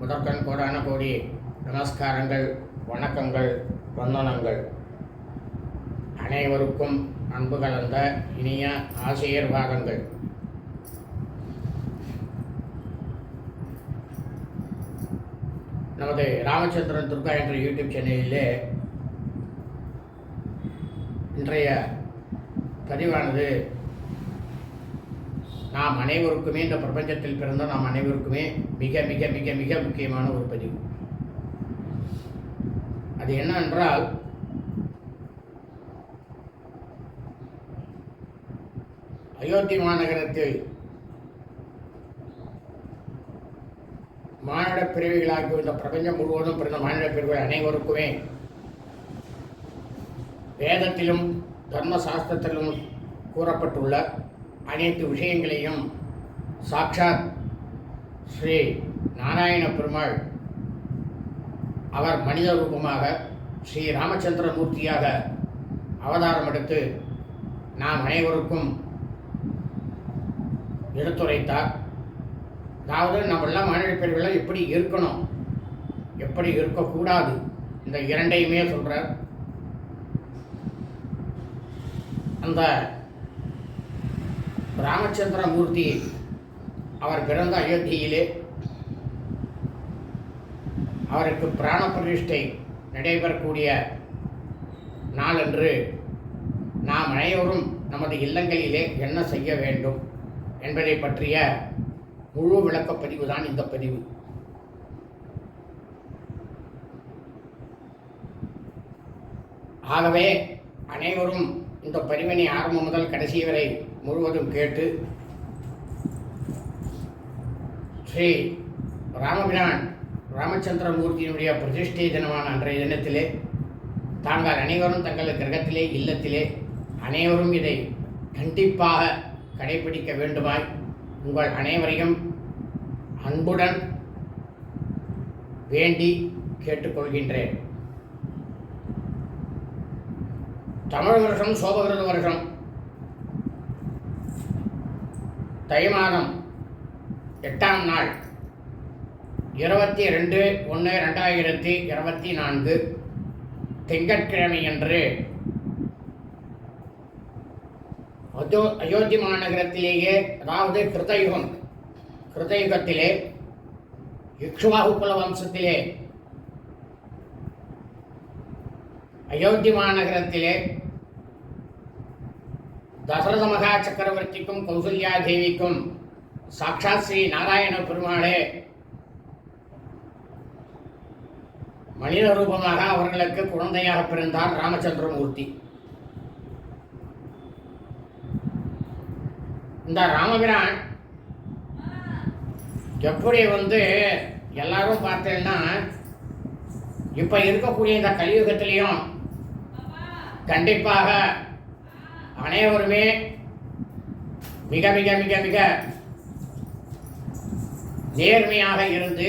முதற்கண் கோடான கோடி நமஸ்காரங்கள் வணக்கங்கள் வந்தனங்கள். அனைவருக்கும் அன்பு கலந்த இனிய ஆசீர்வாதங்கள் நமது ராமச்சந்திரன் துர்கா என்ற யூடியூப் சேனலிலே இன்றைய பதிவானது நாம் அனைவருக்குமே இந்த பிரபஞ்சத்தில் பிறந்த நாம் அனைவருக்குமே மிக மிக மிக மிக முக்கியமான ஒரு பதிவு. அது என்னவென்றால் அயோத்தி மாநகரத்தில் மானிட பிரிவுகளாகி இந்த பிரபஞ்சம் முழுவதும் பிறந்த மானிட பிரிவுகள் அனைவருக்குமே வேதத்திலும் தர்ம சாஸ்திரத்திலும் கூறப்பட்டுள்ள அனைத்து விஷயங்களையும் சாட்சாத் ஸ்ரீ நாராயண பெருமாள் அவர் மனித ரூபமாக ஸ்ரீ ராமச்சந்திர மூர்த்தியாக அவதாரம் எடுத்து நாம் அனைவருக்கும் எடுத்துரைத்தார். அதாவது நம்ம எல்லாம் பிரிவுகள் எப்படி இருக்கணும் எப்படி இருக்கக்கூடாது இந்த இரண்டையுமே சொல்கிறார் அந்த ராமச்சந்திர மூர்த்தி அவர் பிறந்த அயோத்தியிலே அவருக்கு பிராண பிரதிஷ்டை நடைபெறக்கூடிய நாளன்று நாம் அனைவரும் நமது இல்லங்களிலே என்ன செய்ய வேண்டும் என்பதை பற்றிய முழு விளக்கப் பதிவு தான் இந்த பதிவு. ஆகவே அனைவரும் இந்த பதிவினை ஆரம்பம் முதல் கடைசி வரை முழுவதும் கேட்டு ஸ்ரீ ராமபிரான் ராமச்சந்திரமூர்த்தியினுடைய பிரதிஷ்டை தினமான அன்றைய தினத்திலே தாங்கள் அனைவரும் தங்கள் கிரகத்திலே இல்லத்திலே அனைவரும் இதை கண்டிப்பாக கடைபிடிக்க வேண்டுமாய் உங்கள் அனைவரையும் அன்புடன் வேண்டி கேட்டுக்கொள்கின்றேன். தமிழ் வருஷம் சோபகிருத வருஷம் தை மாதம் எட்டாம் நாள் இருபத்தி ரெண்டு ஒன்று ரெண்டாயிரத்தி இருபத்தி நான்கு திங்கட்கிழமையன்று அஜோ அயோத்தி மாநகரத்திலேயே அதாவது கிருதயுகம் கிருதயுகத்திலே இக்ஷுவாகுக்குல வம்சத்திலே அயோத்தி மாநகரத்திலே தசரத மகா சக்கரவர்த்திக்கும் கௌசல்யா தேவிக்கும் சாட்சாத் ஸ்ரீ நாராயண பெருமாளே மனித ரூபமாக அவர்களுக்கு குழந்தையாக பிறந்தார் ராமச்சந்திரமூர்த்தி. இந்த ராமபிரான் எப்படி வந்து எல்லாரும் பார்த்தேன்னா இப்போ இருக்கக்கூடிய இந்த கலியுகத்திலையும் கண்டிப்பாக அனைவருமே மிக மிக மிக மிக நேர்மையாக இருந்து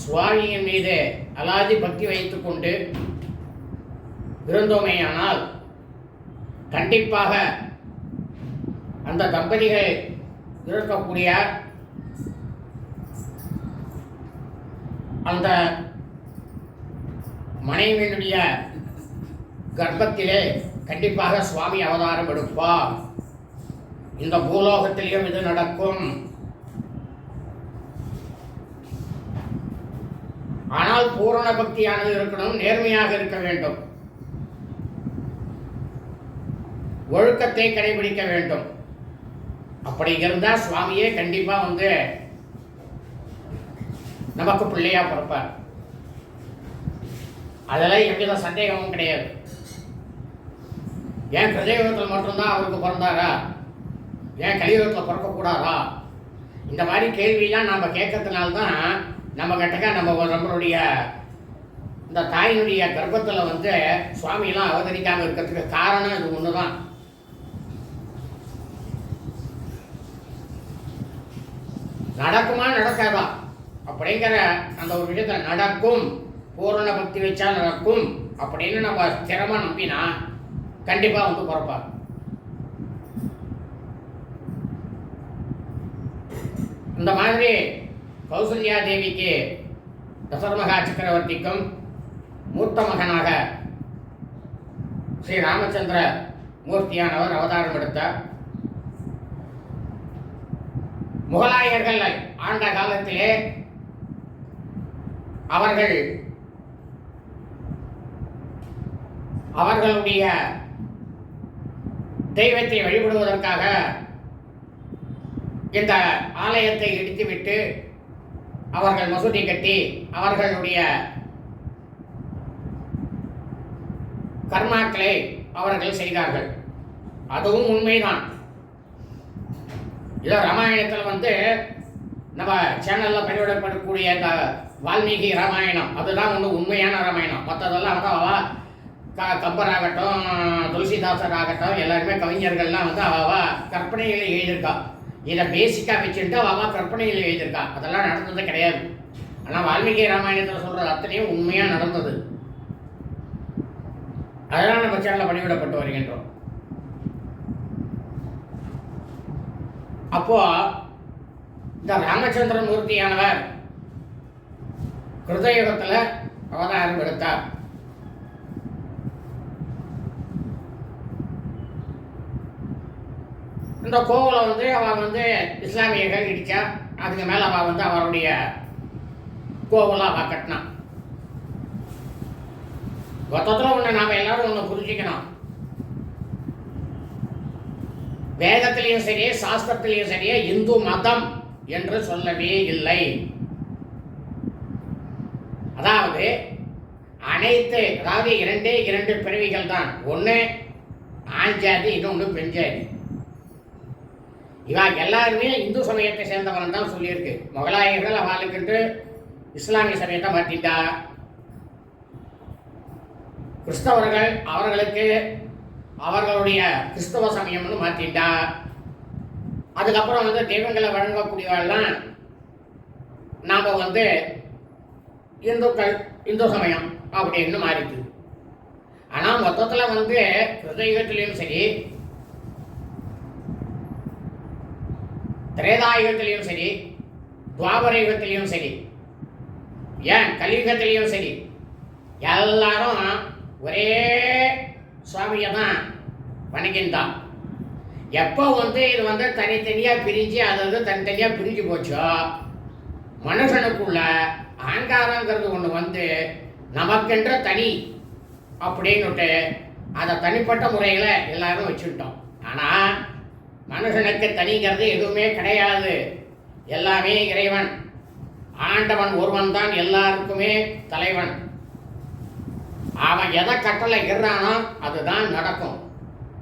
சுவாமியின் மீது அலாதி பக்தி வைத்துக்கொண்டு இருந்தோமேயானால் கண்டிப்பாக அந்த தம்பதிகள் இருக்கக்கூடிய அந்த மனைவியினுடைய கர்ப்பத்திலே கண்டிப்பாக சுவாமி அவதாரம் எடுப்பார். இந்த பூலோகத்திலேயும் இது நடக்கும். ஆனால் பூரண பக்தியானது இருக்கணும் நேர்மையாக இருக்க வேண்டும். ஒழுக்கத்தை கடைபிடிக்க வேண்டும். அப்படி இருந்தால் சுவாமியே கண்டிப்பாக வந்து நமக்கு பிள்ளையாக பிறப்பார். அதெல்லாம் எவ்வித சந்தேகமும் கிடையாது. ஏன் கலியுகத்தில் மட்டும்தான் அவருக்கு பிறந்தாரா? ஏன் கலியுகத்தில் பிறக்கக்கூடாதா? இந்த மாதிரி கேள்வியெல்லாம் நம்ம கேட்கறதுனால தான் நம்ம கிட்டக்க நம்ம நம்மளுடைய இந்த தாயினுடைய கர்ப்பத்தில் வந்து சுவாமியெல்லாம் அவதரிக்காமல் இருக்கிறதுக்கு காரணம் இது ஒன்று தான் நடக்குமா நடக்காதா? அப்படிங்கிற அந்த ஒரு விஷயத்தை நடக்கும் பூரண பக்தி வச்சா நடக்கும் அப்படின்னு நம்ம ஸ்திரமாக நம்பினா கண்டிப்பாக வந்து பிறப்பாங்க இந்த மாதிரி கௌசல்யா தேவிக்கு தசரமகா சக்கரவர்த்திக்கும் மூத்த மகனாக ஸ்ரீ ராமச்சந்திர மூர்த்தியானவர் அவதாரம் எடுத்தார் முகலாயர்கள் ஆண்ட காலத்திலே அவர்கள் அவர்களுடைய தெய்வத்தை வழிபடுவதற்காக இந்த ஆலயத்தை இடித்துவிட்டு அவர்கள் மசூதி கட்டி அவர்களுடைய கர்மாக்களை அவர்கள் செய்தார்கள். அதுவும் உண்மைதான். இதோ ராமாயணத்தில் வந்து நம்ம சேனலில் பதிவிடப்படக்கூடிய இந்த வால்மீகி ராமாயணம் அதுதான் ஒன்று உண்மையான ராமாயணம். மற்றதெல்லாம் அதான் க கம்பராகட்டும் துளசிதாசர் ஆகட்டும் எல்லாருமே கவிஞர்கள்லாம் வந்து அவாவா கற்பனையில் எழுதியிருக்கா. இதை பேசிக்காக வச்சுட்டு அவாவா கற்பனையில் எழுதியிருக்கா. அதெல்லாம் நடந்தது கிடையாது. ஆனால் வால்மீகி ராமாயணத்தில் சொல்கிறது அத்தனையும் உண்மையாக நடந்தது. அதெல்லாம் நம்ம சேனலில் பணிவிடப்பட்டு வருகின்றோம். அப்போ இந்த ராமச்சந்திரமூர்த்தியானவர் கிருதயுகத்தில் அவதாரம் எடுத்தார். இந்த கோவிலை வந்து அவள் வந்து இஸ்லாமியர்கள் இடிச்சா அதுக்கு மேலே அவள் வந்து அவருடைய கோவிலாக அவள் கட்டினான் மொத்தத்தில் ஒன்று நாம் எல்லாரும் ஒன்று புரிஞ்சுக்கணும். வேதத்திலையும் சரி சாஸ்திரத்திலையும் சரி இந்து மதம் என்று சொல்லவே இல்லை. அதாவது அனைத்து அதாவது இரண்டே இரண்டு பிறவிகள் தான் ஒன்று ஆண் ஜாதி இன்னொன்று பெண் ஜாதி. இவா எல்லாருமே இந்து சமயத்தை சேர்ந்தவன் தான் சொல்லியிருக்கு. முகலாயர்கள் அவளுக்கு இஸ்லாமிய சமயத்தை மாற்றிட்டா. கிறிஸ்தவர்கள் அவர்களுக்கு அவர்களுடைய கிறிஸ்தவ சமயம்னு மாற்றிட்டா. அதுக்கப்புறம் வந்து தெய்வங்களை வழங்கக்கூடியவெல்லாம் நாம் வந்து இந்துக்கள் இந்து சமயம் அப்படின்னு மாறிட்டு. ஆனால் மொத்தத்தில் வந்து கிருதயுகத்திலையும் சரி திரேதாயுகத்திலையும் சரி துவாபர யுகத்திலையும் சரி ஏன் கலியுகத்திலையும் சரி எல்லாரும் ஒரே சுவாமியை தான் வணங்கின்றான். எப்போ வந்து இது வந்து தனித்தனியாக பிரிஞ்சு அது வந்து தனித்தனியாக பிரிஞ்சு போச்சோ? மனுஷனுக்குள்ள அகங்காரங்கிறது ஒன்று வந்து நமக்கென்ற தனி அப்படின்னுட்டு அதை தனிப்பட்ட முறையில் எல்லாரும் வச்சுக்கிட்டோம். ஆனால் மனுஷனுக்கு தனிங்கிறது எதுவுமே கிடையாது. எல்லாமே இறைவன். ஆண்டவன் ஒருவன் தான் எல்லாருக்குமே தலைவன். அவன் எதை கட்டளை இடுறானோ அதுதான் நடக்கும்.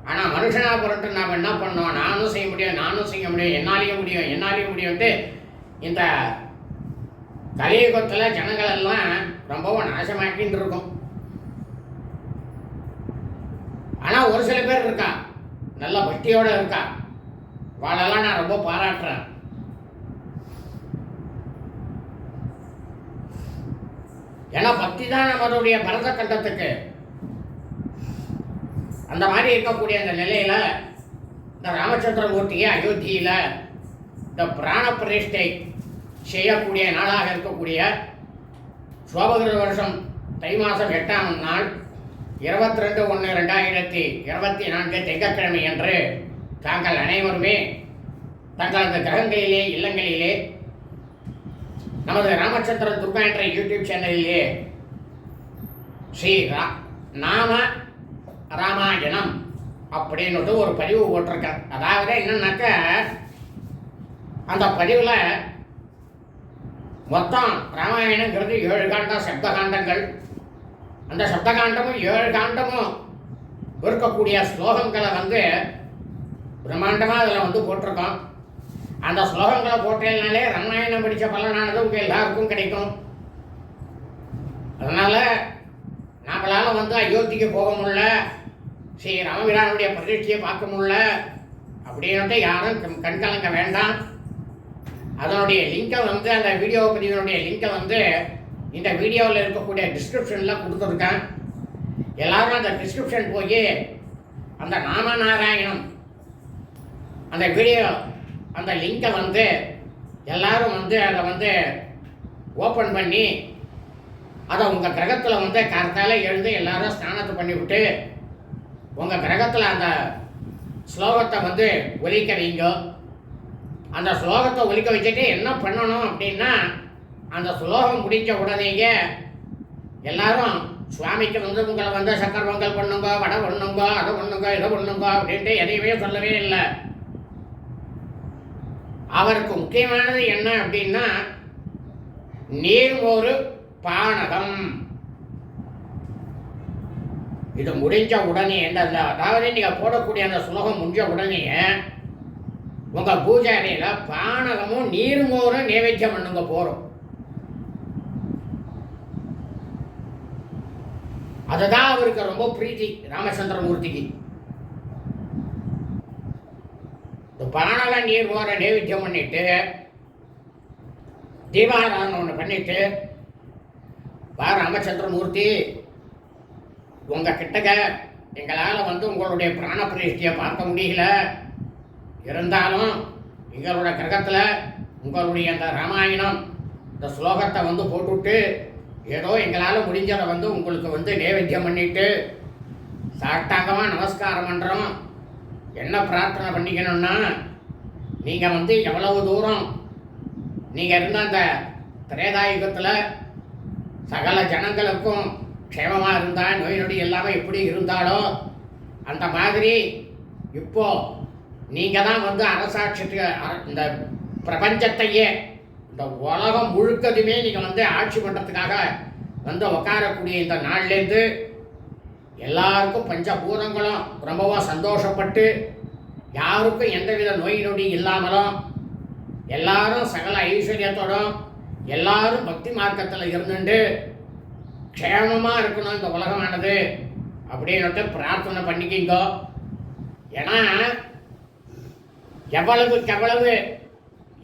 ஆனால் மனுஷனா பொருட்டு நாம் என்ன பண்ணோம் நானும் செய்ய முடியும் நானும் செய்ய முடியும் என்னாலேயும் முடியும் என்னாலேயும் முடியும்ட்டு இந்த கலியுகத்தில் ஜனங்கள் எல்லாம் ரொம்பவும் நாசமாக்கின்னு இருக்கும். ஆனால் ஒரு சில பேர் இருக்கா? நல்ல பக்தியோட இருக்கா? வாழெல்லாம் நான் ரொம்ப பாராட்டுறேன். ஏன்னா பக்தி தான் நம்மளுடைய பரத கண்டத்துக்கு. அந்த மாதிரி இருக்கக்கூடிய அந்த நிலையில இந்த ராமச்சந்திரமூர்த்தியை அயோத்தியில இந்த பிராண பிரதிஷ்டை செய்யக்கூடிய நாளாக இருக்கக்கூடிய சோபகிரு வருஷம் தை மாதம் எட்டாம் நாள் இருபத்தி ரெண்டு ஒன்று ரெண்டாயிரத்தி இருபத்தி நான்கு திங்கட்கிழமை அன்று தாங்கள் அனைவருமே தங்களது கிரகங்களிலே இல்லங்களிலே நமது ராமச்சந்திர துர்கா என்ற யூடியூப் சேனலிலே ஸ்ரீ ரா நாம ராமாயணம் அப்படின்னுட்டு ஒரு பதிவு போட்டிருக்கார் அதாவது என்னன்னாக்க அந்த பதிவில் மொத்தம் ராமாயணங்கிறது ஏழு காண்டம் சப்த காண்டங்கள் அந்த சப்த காண்டமும் ஏழு காண்டமும் இருக்கக்கூடிய ஸ்லோகங்களை வந்து பிரம்மாண்டமாக அதில் வந்து போட்டிருக்கோம். அந்த ஸ்லோகங்களை போட்டேனாலே ராமாயணம் படித்த பலனானது உங்கள் எல்லாருக்கும் கிடைக்கும். அதனால் நம்மளால வந்து அயோத்திக்கு போக முடியல ஸ்ரீ ராமபிரானுடைய பிரதிஷ்டியை பார்க்க முடியல அப்படின்ட்டு யாரும் கண்கலங்க வேண்டாம். அதனுடைய லிங்கை வந்து அந்த வீடியோ பதிவினுடைய லிங்கை வந்து இந்த வீடியோவில் இருக்கக்கூடிய டிஸ்கிரிப்ஷனில் கொடுத்துருக்கேன். எல்லாரும் அந்த டிஸ்கிரிப்ஷன் போய் அந்த நாமநாராயணம் அந்த வீடியோ அந்த லிங்கை வந்து எல்லாரும் வந்து அதை வந்து ஓப்பன் பண்ணி அதை உங்கள் கிரகத்தில் வந்து கரத்தால் எழுந்து எல்லாரும் ஸ்நானத்தை பண்ணிவிட்டு உங்கள் கிரகத்தில் அந்த ஸ்லோகத்தை வந்து ஒலிக்க வைங்க அந்த ஸ்லோகத்தை ஒலிக்க வச்சுட்டு என்ன பண்ணணும் அப்படின்னா அந்த ஸ்லோகம் முடிஞ்ச உடனேயே எல்லாரும் சுவாமிக்கு வந்து உங்களை வந்து சக்கர பொங்கல் பண்ணுங்க வடை பண்ணுங்க அதை பண்ணுங்க இதை பண்ணுங்க அப்படின்ட்டு எதையுமே சொல்லவே இல்லை. அவருக்கு முக்கியமானது என்ன அப்படின்னா நீர்மோறு பானகம். இது முடிஞ்ச உடனே என்ன அதாவது நீங்கள் போடக்கூடிய அந்த சுலகம் முடிஞ்ச உடனே உங்கள் பூஜை அறையில பானகமும் நீர்மோரும் நைவேத்தியம் பண்ணுங்க போகிறோம் அதுதான் அவருக்கு ரொம்ப பிரீத்தி ராமச்சந்திரமூர்த்திக்கு. இந்த பானல நீர் மோர நைவேத்தியம் பண்ணிட்டு தீபாராதனை ஒன்று பண்ணிட்டு வா ராமச்சந்திரமூர்த்தி உங்கள் கிட்டக்க எங்களால் வந்து உங்களுடைய பிராண பிரதிஷ்டியை பார்க்க முடியல. இருந்தாலும் எங்களோட கிரகத்தில் உங்களுடைய அந்த ராமாயணம் இந்த ஸ்லோகத்தை வந்து போட்டுவிட்டு ஏதோ எங்களால் முடிஞ்சதை வந்து உங்களுக்கு வந்து நைவேத்தியம் பண்ணிட்டு சாட்டாங்கமாக நமஸ்காரம் பண்ணுறோம் என்ன பிரார்த்தனை பண்ணிக்கணும்னா நீங்கள் வந்து எவ்வளவு தூரம் நீங்கள் இருந்த அந்த திரேதாயுகத்தில் சகல ஜனங்களுக்கும் க்ஷேமமாக இருந்தால் நோய் நொடி எல்லாமே எப்படி இருந்தாலோ அந்த மாதிரி இப்போ நீங்கள் தான் வந்து அரசாட்சிக்கு அர- இந்த பிரபஞ்சத்தையே இந்த உலகம் முழுக்கதுமே நீங்கள் வந்து ஆட்சி பண்ணுறதுக்காக வந்து உட்காரக்கூடிய இந்த நாள்லேருந்து எல்லாருக்கும் பஞ்சபூதங்களும் ரொம்பவும் சந்தோஷப்பட்டு யாருக்கும் எந்தவித நோய் நொடி இல்லாமலும் எல்லாரும் சகல ஐஸ்வர்யத்தோடும் எல்லாரும் பக்தி மார்க்கத்தில் இருந்துட்டு க்ஷேமமாக இருக்கணும் இந்த உலகமானது அப்படின்னுட்டு பிரார்த்தனை பண்ணிக்கிங்க. ஏன்னா எவ்வளவுக்கு எவ்வளவு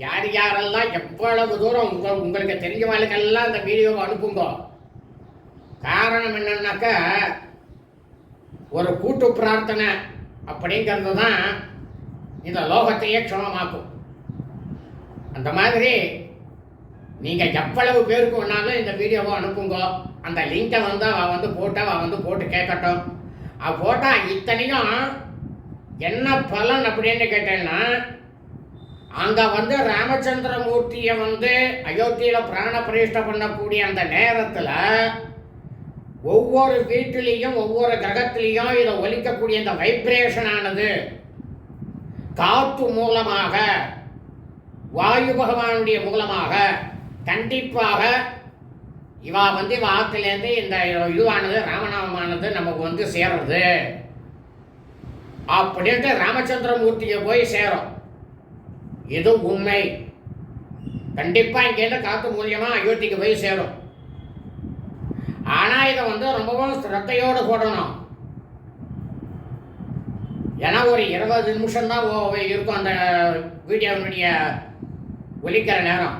யார் யாரெல்லாம் எவ்வளவு தூரம் உங்கள் உங்களுக்கு தெரிஞ்சவங்களுக்கெல்லாம் இந்த வீடியோவை அனுப்புங்க. காரணம் என்னன்னாக்கா ஒரு கூட்டு பிரார்த்தனை அப்படிங்கிறது தான் இந்த லோகத்தையே க்ஷமமாக்கும் அந்த மாதிரி நீங்கள் எவ்வளவு பேருக்கு வேணாலும் இந்த வீடியோவை அனுப்புங்க. அந்த லிங்கை வந்து அவள் வந்து போட்டு அவள் வந்து போட்டு கேட்கட்டும். அவள் போட்டால் இத்தனையும் என்ன பலன் அப்படின்னு கேட்டேன்னா அங்கே வந்து ராமச்சந்திரமூர்த்தியை வந்து அயோத்தியில் பிராண பிரதிஷ்டை பண்ணக்கூடிய அந்த நேரத்தில் ஒவ்வொரு வீட்டிலையும் ஒவ்வொரு கிரகத்திலையும் இதை ஒலிக்கக்கூடிய இந்த வைப்ரேஷன் ஆனது காற்று மூலமாக வாயு பகவானுடைய மூலமாக கண்டிப்பாக இவா வந்து இவ ஆற்றுலேருந்து இந்த இதுவானது ராமநாமமானது நமக்கு வந்து சேர்றது. அப்படின்ட்டு ராமச்சந்திரமூர்த்தியை போய் சேரும். இது உண்மை. கண்டிப்பாக இங்கேருந்து காற்று மூலியமாக அயோத்திக்கு போய் சேரும். ஆனால் இதை வந்து ரொம்பவும் சிரத்தையோடு போடணும். ஏன்னா ஒரு இருபது நிமிஷம் தான் இருக்கும் அந்த வீடியோவினுடைய ஒலிக்கிற நேரம்.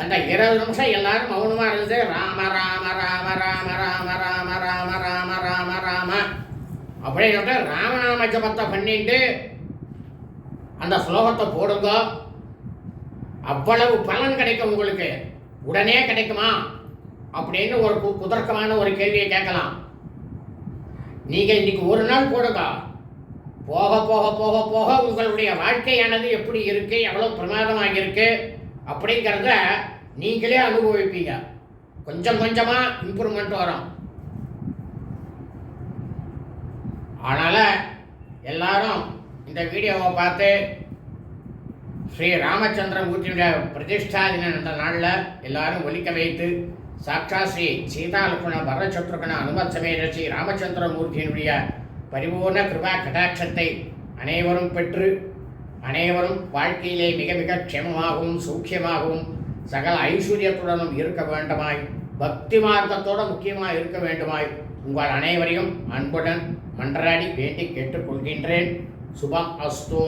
அந்த இருபது நிமிஷம் எல்லாரும் மௌனமாக இருந்தது ராம ராம ராம ராம ராம ராம ராம ராம ராம ராம அப்படின்னு ராமநாம ஜபத்தை பண்ணிட்டு அந்த ஸ்லோகத்தை போடுங்க. அவ்வளவு பலன் கிடைக்கும் உங்களுக்கு. உடனே கிடைக்குமா? அப்படின்னு ஒரு கு- குதர்க்கமான ஒரு கேள்வியை கேட்கலாம். நீங்கள் இன்னைக்கு ஒரு நாள் கூட போக போக போக போக உங்களுடைய வாழ்க்கையானது எப்படி இருக்கு எவ்வளோ பிரமாதமாக இருக்கு அப்படிங்கிறத நீங்களே அனுபவிப்பீங்க. கொஞ்சம் கொஞ்சமாக இம்ப்ரூவ்மெண்ட் வரும். அதனால் எல்லாரும் இந்த வீடியோவை பார்த்து ஸ்ரீ ராமச்சந்திரமூர்த்தியுடைய பிரதிஷ்டா தினம் அந்த நாளில் எல்லாரும் ஒலிக்க வைத்து சாட்சா ஸ்ரீ சீதாலக்ஷ்மண பரதசத்ருகண அனுமத்சமேத ஸ்ரீ ராமச்சந்திரமூர்த்தியினுடைய பரிபூர்ண கிருபா கடாட்சத்தை அனைவரும் பெற்று அனைவரும் வாழ்க்கையிலே மிக மிக க்ஷேமமாகவும் சூக்கியமாகவும் சகல ஐஸ்வர்யத்துடனும் இருக்க வேண்டுமாய் பக்தி மார்க்கத்தோடு முக்கியமாக இருக்க வேண்டுமாய் உங்கள் அனைவரையும் அன்புடன் மன்றாடி வேண்டி கேட்டுக்கொள்கின்றேன். சுபம் அஸ்தோ.